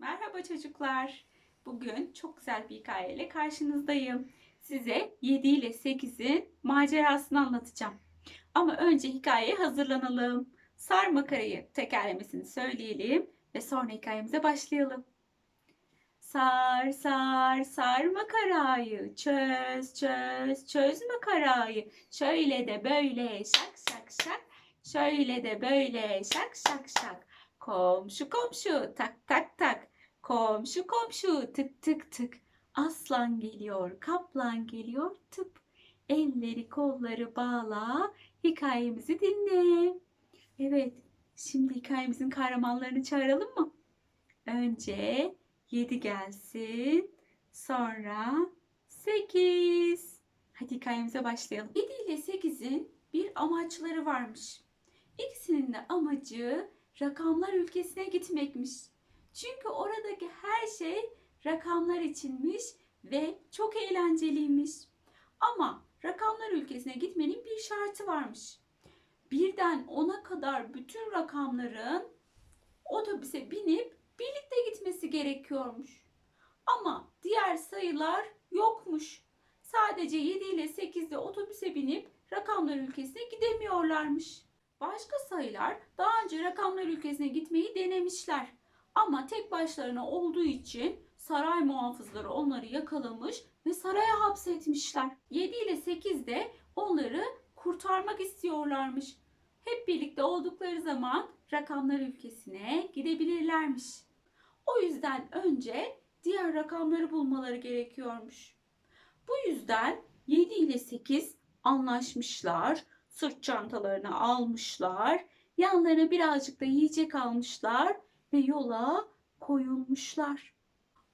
Merhaba çocuklar. Bugün çok güzel bir hikayeyle karşınızdayım. Size 7 ile 8'in macerasını anlatacağım. Ama önce hikayeye hazırlanalım. Sar makarayı tekerlemesini söyleyelim ve sonra hikayemize başlayalım. Sar sar sar makarayı çöz çöz çöz makarayı şöyle de böyle şak şak şak şöyle de böyle şak şak şak komşu komşu tak tak tak komşu komşu tık tık tık aslan geliyor kaplan geliyor tıp elleri kolları bağla hikayemizi dinle evet şimdi hikayemizin kahramanlarını çağıralım mı önce 7 gelsin. Sonra 8. Hadi hikayemize başlayalım. 7 ile 8'in bir amaçları varmış. İkisinin de amacı rakamlar ülkesine gitmekmiş. Çünkü oradaki her şey rakamlar içinmiş ve çok eğlenceliymiş. Ama rakamlar ülkesine gitmenin bir şartı varmış. Birden 10'a kadar bütün rakamların otobüse binip birlikte gitmesi gerekiyormuş. Ama diğer sayılar yokmuş. Sadece 7 ile 8'de otobüse binip rakamlar ülkesine gidemiyorlarmış. Başka sayılar daha önce rakamlar ülkesine gitmeyi denemişler. Ama tek başlarına olduğu için saray muhafızları onları yakalamış ve saraya hapsetmişler. 7 ile 8 de onları kurtarmak istiyorlarmış. Hep birlikte oldukları zaman rakamlar ülkesine gidebilirlermiş. O yüzden önce diğer rakamları bulmaları gerekiyormuş. Bu yüzden 7 ile 8 anlaşmışlar. Sırt çantalarını almışlar. Yanlarına birazcık da yiyecek almışlar ve yola koyulmuşlar.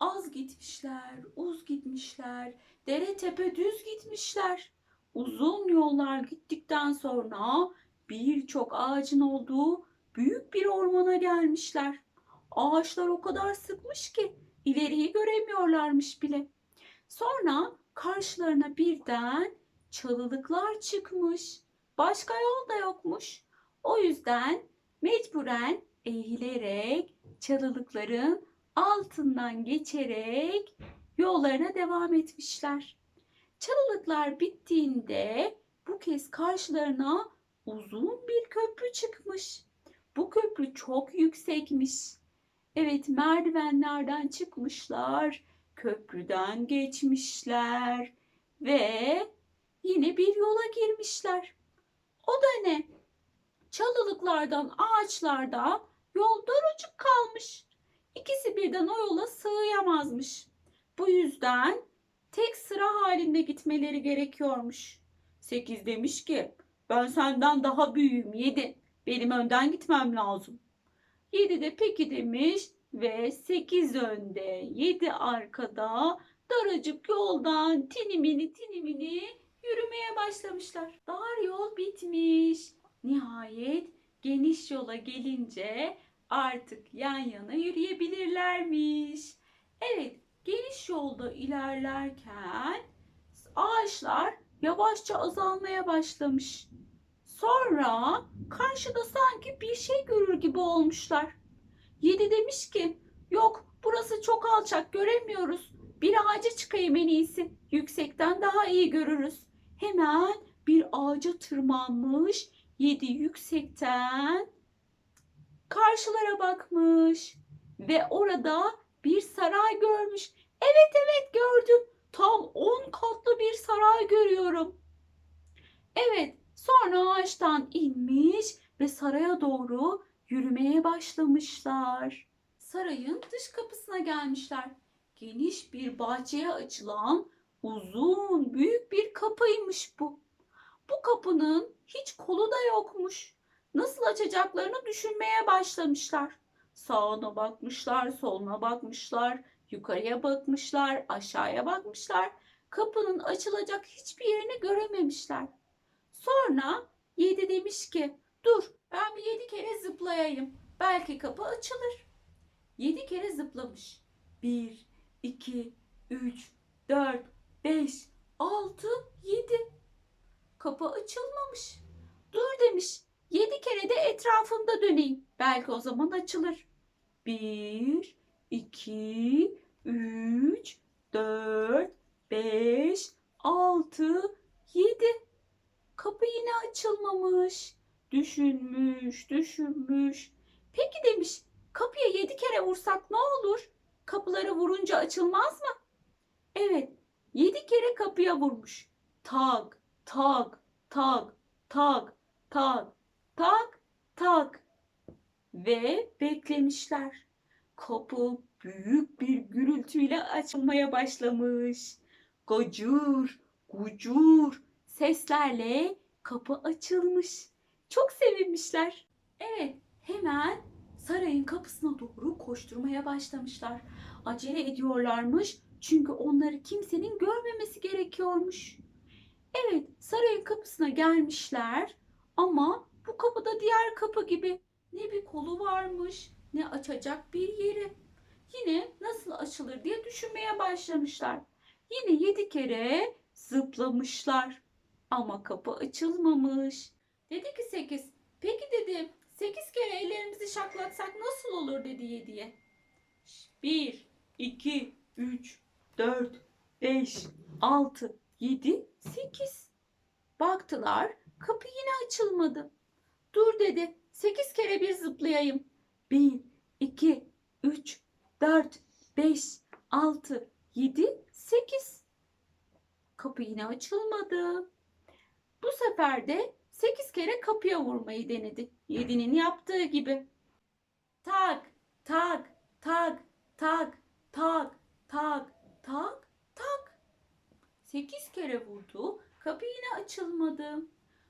Az gitmişler, uz gitmişler, dere tepe düz gitmişler. Uzun yollar gittikten sonra birçok ağacın olduğu büyük bir ormana gelmişler. Ağaçlar o kadar sıkmış ki ileriyi göremiyorlarmış bile. Sonra karşılarına birden çalılıklar çıkmış. Başka yol da yokmuş. O yüzden mecburen eğilerek çalılıkların altından geçerek yollarına devam etmişler. Çalılıklar bittiğinde bu kez karşılarına uzun bir köprü çıkmış. Bu köprü çok yüksekmiş. Evet merdivenlerden çıkmışlar, köprüden geçmişler ve yine bir yola girmişler. O da ne? Çalılıklardan, ağaçlardan yol daracık kalmış. İkisi birden o yola sığıyamazmış. Bu yüzden tek sıra halinde gitmeleri gerekiyormuş. Sekiz demiş ki ben senden daha büyüğüm yedi. Benim önden gitmem lazım. 7 de peki demiş ve 8 önde 7 arkada daracık yoldan tinimini tinimini yürümeye başlamışlar. Dar yol bitmiş. Nihayet geniş yola gelince artık yan yana yürüyebilirlermiş. Evet geniş yolda ilerlerken ağaçlar yavaşça azalmaya başlamış. Sonra karşıda sanki bir şey görür gibi olmuşlar. Yedi demiş ki yok burası çok alçak göremiyoruz. Bir ağaca çıkayım en iyisi. Yüksekten daha iyi görürüz. Hemen bir ağaca tırmanmış. Yedi yüksekten karşılara bakmış. Ve orada bir saray görmüş. Evet evet gördüm. Tam on katlı bir saray görüyorum. Evet Sonra ağaçtan inmiş ve saraya doğru yürümeye başlamışlar. Sarayın dış kapısına gelmişler. Geniş bir bahçeye açılan uzun büyük bir kapıymış bu. Bu kapının hiç kolu da yokmuş. Nasıl açacaklarını düşünmeye başlamışlar. Sağına bakmışlar, soluna bakmışlar, yukarıya bakmışlar, aşağıya bakmışlar. Kapının açılacak hiçbir yerini görememişler. Sonra yedi demiş ki dur ben bir yedi kere zıplayayım. Belki kapı açılır. Yedi kere zıplamış. Bir, iki, üç, dört, beş, altı, yedi. Kapı açılmamış. Dur demiş. Yedi kere de etrafında döneyim. Belki o zaman açılır. Bir, 2, 3, 4, 5, 6, 7. Kapı yine açılmamış. Düşünmüş, düşünmüş. Peki demiş, kapıya yedi kere vursak ne olur? Kapılara vurunca açılmaz mı? Evet, yedi kere kapıya vurmuş. Tak, tak, tak, tak, tak, tak, tak. Ve beklemişler. Kapı büyük bir gürültüyle açılmaya başlamış. Gocur, gucur seslerle kapı açılmış. Çok sevinmişler. Evet, hemen sarayın kapısına doğru koşturmaya başlamışlar. Acele ediyorlarmış çünkü onları kimsenin görmemesi gerekiyormuş. Evet, sarayın kapısına gelmişler ama bu kapıda diğer kapı gibi ne bir kolu varmış ne açacak bir yeri. Yine nasıl açılır diye düşünmeye başlamışlar. Yine yedi kere zıplamışlar ama kapı açılmamış. Dedi ki sekiz. Peki dedi sekiz kere ellerimizi şaklatsak nasıl olur dedi yediye. Bir, iki, üç, dört, beş, altı, yedi, sekiz. Baktılar kapı yine açılmadı. Dur dedi sekiz kere bir zıplayayım. Bir, iki, üç, dört, beş, altı, yedi, sekiz. Kapı yine açılmadı. Bu sefer de sekiz kere kapıya vurmayı denedi. Yedinin yaptığı gibi. Tak, tak, tak, tak, tak, tak, tak. Sekiz kere vurdu. Kapı yine açılmadı.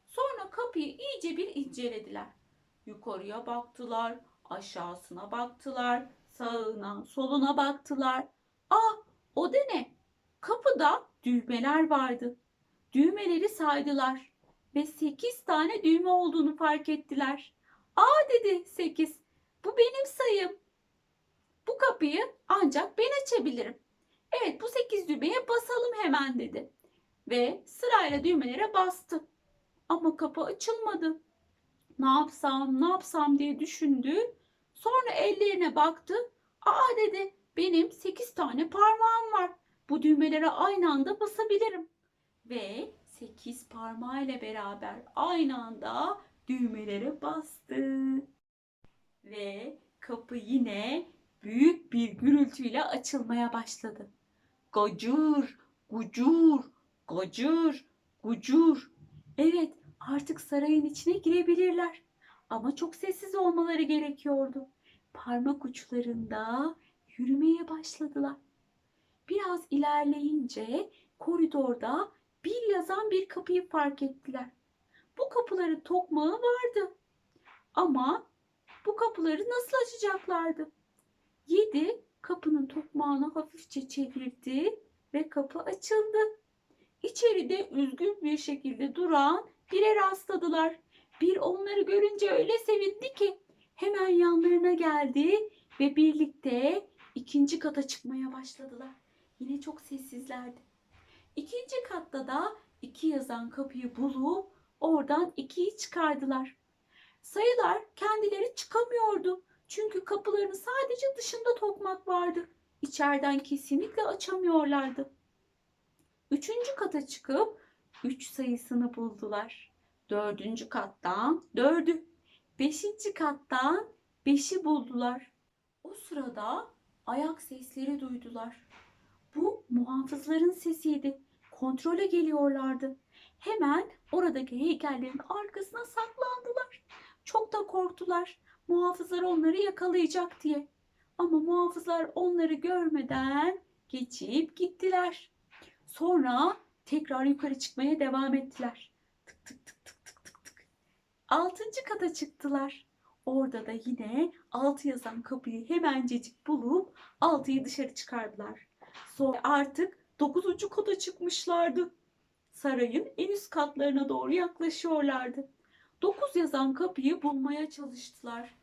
Sonra kapıyı iyice bir incelediler. Yukarıya baktılar, aşağısına baktılar, sağına, soluna baktılar. Ah, o da ne? Kapıda düğmeler vardı. Düğmeleri saydılar ve 8 tane düğme olduğunu fark ettiler. Aa dedi 8. Bu benim sayım. Bu kapıyı ancak ben açabilirim. Evet bu 8 düğmeye basalım hemen dedi. Ve sırayla düğmelere bastı. Ama kapı açılmadı. Ne yapsam ne yapsam diye düşündü. Sonra ellerine baktı. Aa dedi benim 8 tane parmağım var. Bu düğmelere aynı anda basabilirim. Ve 8 parmağıyla beraber aynı anda düğmelere bastı. Ve kapı yine büyük bir gürültüyle açılmaya başladı. Gocur, gucur, gocur, gucur. Evet, artık sarayın içine girebilirler. Ama çok sessiz olmaları gerekiyordu. Parmak uçlarında yürümeye başladılar. Biraz ilerleyince koridorda bir yazan bir kapıyı fark ettiler. Bu kapıların tokmağı vardı. Ama bu kapıları nasıl açacaklardı? Yedi kapının tokmağını hafifçe çevirdi ve kapı açıldı. İçeride üzgün bir şekilde duran bire rastladılar. Bir onları görünce öyle sevindi ki hemen yanlarına geldi ve birlikte ikinci kata çıkmaya başladılar. Yine çok sessizlerdi. İkinci katta da iki yazan kapıyı bulup oradan ikiyi çıkardılar. Sayılar kendileri çıkamıyordu. Çünkü kapıların sadece dışında tokmak vardı. İçeriden kesinlikle açamıyorlardı. Üçüncü kata çıkıp üç sayısını buldular. Dördüncü kattan dördü. Beşinci kattan beşi buldular. O sırada ayak sesleri duydular. Bu muhafızların sesiydi. Kontrole geliyorlardı. Hemen oradaki heykellerin arkasına saklandılar. Çok da korktular. Muhafızlar onları yakalayacak diye. Ama muhafızlar onları görmeden geçip gittiler. Sonra tekrar yukarı çıkmaya devam ettiler. Tık tık tık tık tık tık tık. Altıncı kata çıktılar. Orada da yine altı yazan kapıyı hemencecik bulup altıyı dışarı çıkardılar. Sonra artık dokuzuncu kata çıkmışlardı. Sarayın en üst katlarına doğru yaklaşıyorlardı. Dokuz yazan kapıyı bulmaya çalıştılar.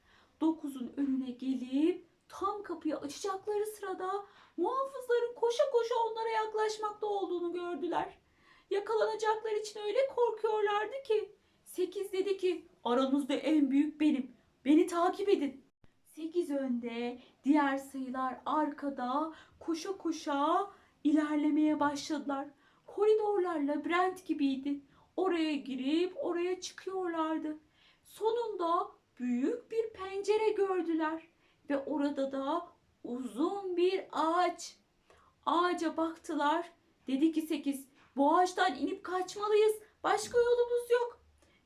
Dokuzun önüne gelip tam kapıyı açacakları sırada muhafızların koşa koşa onlara yaklaşmakta olduğunu gördüler. Yakalanacaklar için öyle korkuyorlardı ki. Sekiz dedi ki aranızda en büyük benim. Beni takip edin. 8 önde, diğer sayılar arkada koşa koşa ilerlemeye başladılar. Koridorlar labirent gibiydi. Oraya girip oraya çıkıyorlardı. Sonunda büyük bir pencere gördüler ve orada da uzun bir ağaç. Ağaca baktılar. Dedi ki 8 bu ağaçtan inip kaçmalıyız. Başka yolumuz yok.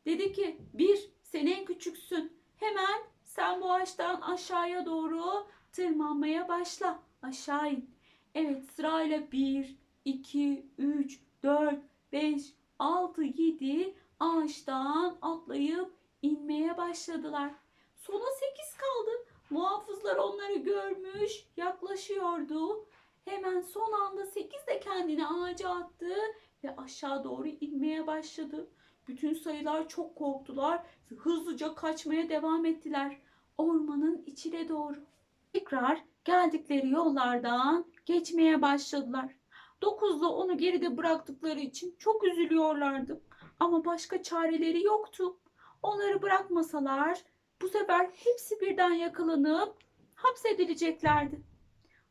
Dedi ki bir sen en küçüksün. Hemen sen bu ağaçtan aşağıya doğru tırmanmaya başla. Aşağı in. Evet sırayla 1, 2, 3, 4, 5, 6, 7 ağaçtan atlayıp inmeye başladılar. Sona 8 kaldı. Muhafızlar onları görmüş, yaklaşıyordu. Hemen son anda 8 de kendini ağaca attı ve aşağı doğru inmeye başladı. Bütün sayılar çok korktular hızlıca kaçmaya devam ettiler. Ormanın içine doğru. Tekrar geldikleri yollardan geçmeye başladılar. 9'la onu geride bıraktıkları için çok üzülüyorlardı. Ama başka çareleri yoktu. Onları bırakmasalar bu sefer hepsi birden yakalanıp hapsedileceklerdi.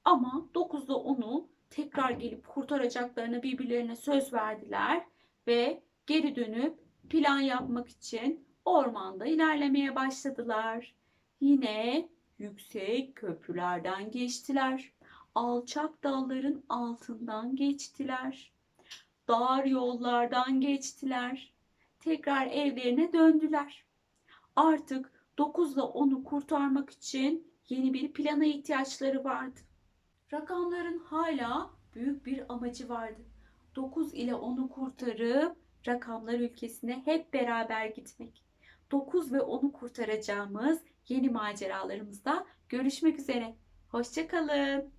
Ama 9'da onu tekrar gelip kurtaracaklarına birbirlerine söz verdiler ve geri dönüp plan yapmak için ormanda ilerlemeye başladılar. Yine yüksek köprülerden geçtiler. Alçak dalların altından geçtiler. Dar yollardan geçtiler. Tekrar evlerine döndüler. Artık 9'la onu kurtarmak için yeni bir plana ihtiyaçları vardı. Rakamların hala büyük bir amacı vardı. 9 ile onu kurtarıp rakamlar ülkesine hep beraber gitmek. 9 ve onu kurtaracağımız yeni maceralarımızda görüşmek üzere. Hoşçakalın.